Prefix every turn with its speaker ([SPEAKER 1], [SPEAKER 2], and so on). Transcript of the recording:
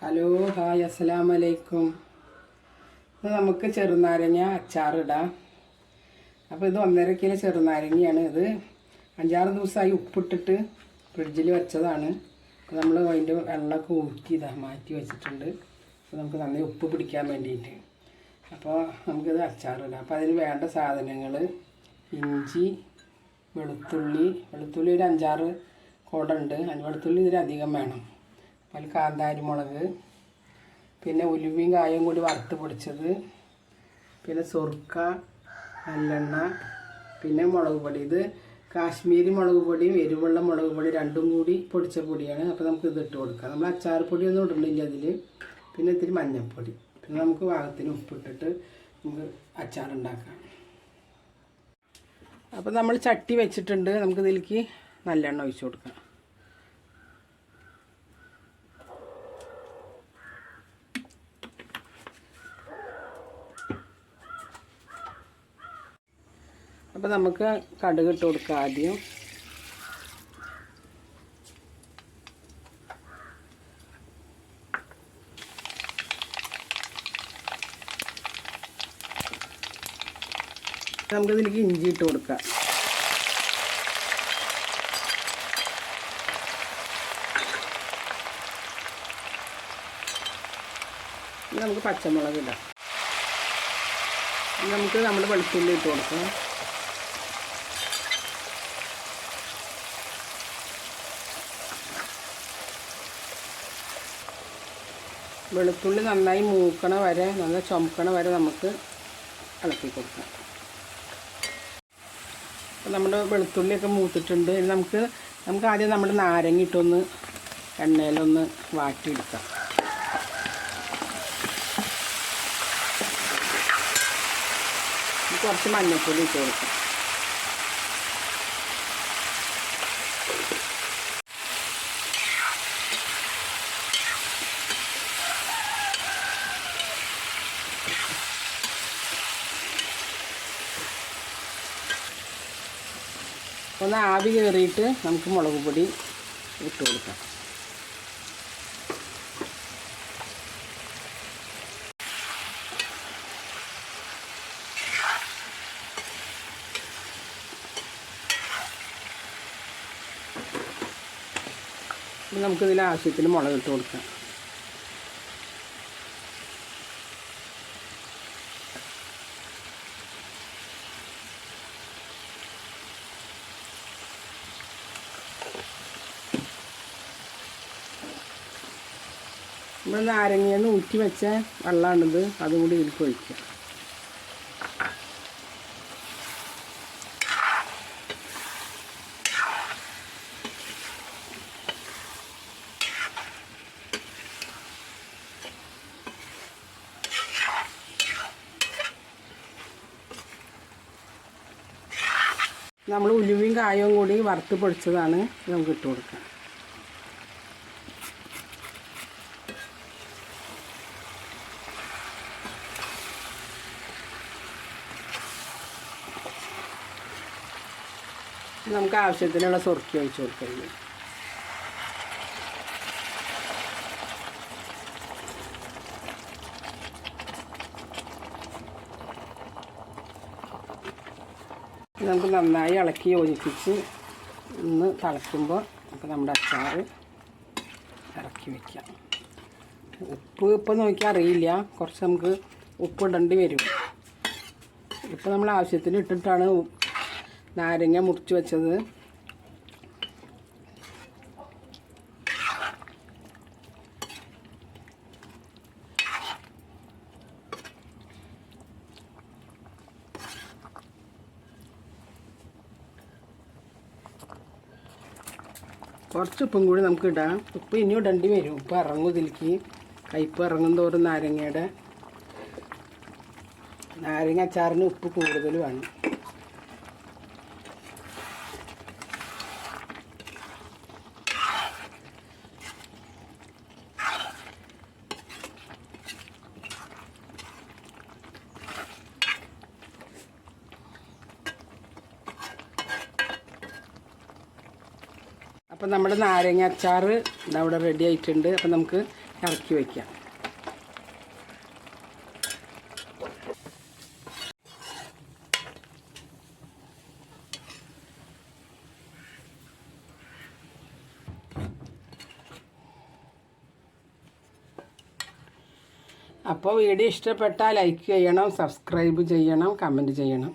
[SPEAKER 1] Hello hi അസ്സലാമു അലൈക്കും ഇത് നമുക്ക് ചെറുനാരങ്ങ അച്ചാറിടാം അപ്പോൾ ഇത് ഒന്നര കിലോ ചെറുനാരങ്ങയാണ് ഇത്. അഞ്ചാറ് ദിവസമായി ഉപ്പിട്ടിട്ട് ഫ്രിഡ്ജിൽ വെച്ചതാണ്. അപ്പോൾ നമ്മൾ അതിന്റെ വെള്ളമൊക്കെ ഊറ്റി ഇതാ മാറ്റി വെച്ചിട്ടുണ്ട്. അപ്പോൾ നമുക്ക് നന്നായി ഉപ്പ് പിടിക്കാൻ വേണ്ടിയിട്ട്. അപ്പോൾ നമുക്കിത് അച്ചാറിടാം അപ്പോൾ അതിന് വേണ്ട സാധനങ്ങൾ ഇഞ്ചി വെളുത്തുള്ളി. വെളുത്തുള്ളി ഒരു അഞ്ചാറ് കുടമുണ്ട് വെളുത്തുള്ളി ഇതിലധികം വേണം. അതിൽ കാന്താരി മുളക് പിന്നെ ഉലുവയും കായും കൂടി വറുത്ത് പൊടിച്ചത് പിന്നെ സുർക്ക നല്ലെണ്ണ പിന്നെ മുളക് പൊടി. ഇത് കാശ്മീരി മുളക് പൊടിയും എരിവുള്ള മുളക് പൊടി രണ്ടും കൂടി പൊടിച്ച പൊടിയാണ്. അപ്പോൾ നമുക്ക് ഇത് ഇട്ട് കൊടുക്കാം. നമ്മൾ അച്ചാർ പൊടിയൊന്നും ഇടുന്നില്ല അതിൽ പിന്നെ ഇത്തിരി മഞ്ഞൾപ്പൊടി. പിന്നെ നമുക്ക് പാകത്തിന് ഉപ്പിട്ടിട്ട് നമുക്ക് അച്ചാർ ഉണ്ടാക്കാം. അപ്പോൾ നമ്മൾ ചട്ടി വെച്ചിട്ടുണ്ട്. നമുക്ക് ഇതിലേക്ക് നല്ലെണ്ണ ഒഴിച്ചു കൊടുക്കാം. അപ്പോൾ നമുക്ക് കടുക് ഇട്ട് കൊടുക്കാം ആദ്യം. നമുക്ക് ഇതിലേക്ക് ഇഞ്ചി ഇട്ട് കൊടുക്കാം. നമുക്ക് പച്ചമുളക് ഇടാം. നമുക്ക് നമ്മുടെ വെളുത്തുള്ളി ഇട്ട് കൊടുക്കാം. വെളുത്തുള്ളി നന്നായി മൂക്കണ വരെ നല്ല ചുമക്കണ വരെ നമുക്ക് ഇളക്കി കൊടുക്കാം. അപ്പോൾ നമ്മുടെ വെളുത്തുള്ളിയൊക്കെ മൂത്തിട്ടുണ്ട്. ഇനി നമുക്ക് നമുക്ക് ആദ്യം നമ്മുടെ നാരങ്ങ ഇട്ടൊന്ന് എണ്ണയിലൊന്ന് വാട്ടിയെടുക്കാം കുറച്ച് മഞ്ഞൾപ്പൊടി ഇട്ട് കൊടുക്കാം. ഒന്ന് ആവി കയറിയിട്ട് നമുക്ക് മുളക് പൊടി ഇട്ട് കൊടുക്കാം. നമുക്കിതിൽ ആവശ്യത്തിന് മുളക് ഇട്ട് കൊടുക്കാം. നമ്മൾ നാരങ്ങയെന്ന് ഊറ്റി വെച്ച വെള്ളമാണിത് അതും കൂടി ഇതിലേക്ക് ഒഴിക്കുക. നമ്മൾ ഉലുവയും കായവും കൂടി വറുത്ത് പൊടിച്ചതാണ്. നമുക്ക് ഇട്ട് കൊടുക്കുക നമുക്ക് ആവശ്യത്തിനുള്ള സുറുക്കി ഒഴിച്ച് കൊടുക്കുന്നത് നമുക്ക് നന്നായി ഇളക്കി യോജിപ്പിച്ച് ഒന്ന് തിളയ്ക്കുമ്പോൾ നമുക്ക് നമ്മുടെ അച്ചാർ ഇറക്കി വയ്ക്കാം ഉപ്പ് ഇപ്പം നോക്കിയാൽ അറിയില്ല. കുറച്ച് നമുക്ക് ഉപ്പ് ഇടേണ്ടി വരും. ഇപ്പം നമ്മൾ ആവശ്യത്തിന് ഇട്ടിട്ടാണ് നാരങ്ങ മുറിച്ച് വെച്ചത്. കുറച്ച് ഉപ്പും കൂടി നമുക്ക് ഇടാം. ഉപ്പ് ഇനിയും ഇടേണ്ടി വരും. ഉപ്പ് ഇറങ്ങും ഇതിലേക്ക്. കയ്പ്പ് ഇറങ്ങും തോറും നാരങ്ങയുടെ. നാരങ്ങ അച്ചാറിന് ഉപ്പ് കൂടുതൽ വേണം. അപ്പം നമ്മുടെ നാരങ്ങ അച്ചാർ ഇതവിടെ റെഡി ആയിട്ടുണ്ട്. അപ്പം നമുക്ക് ഇറക്കി വയ്ക്കാം അപ്പോൾ വീഡിയോ ഇഷ്ടപ്പെട്ടാൽ ലൈക്ക് ചെയ്യണം സബ്സ്ക്രൈബ് ചെയ്യണം കമന്റ് ചെയ്യണം.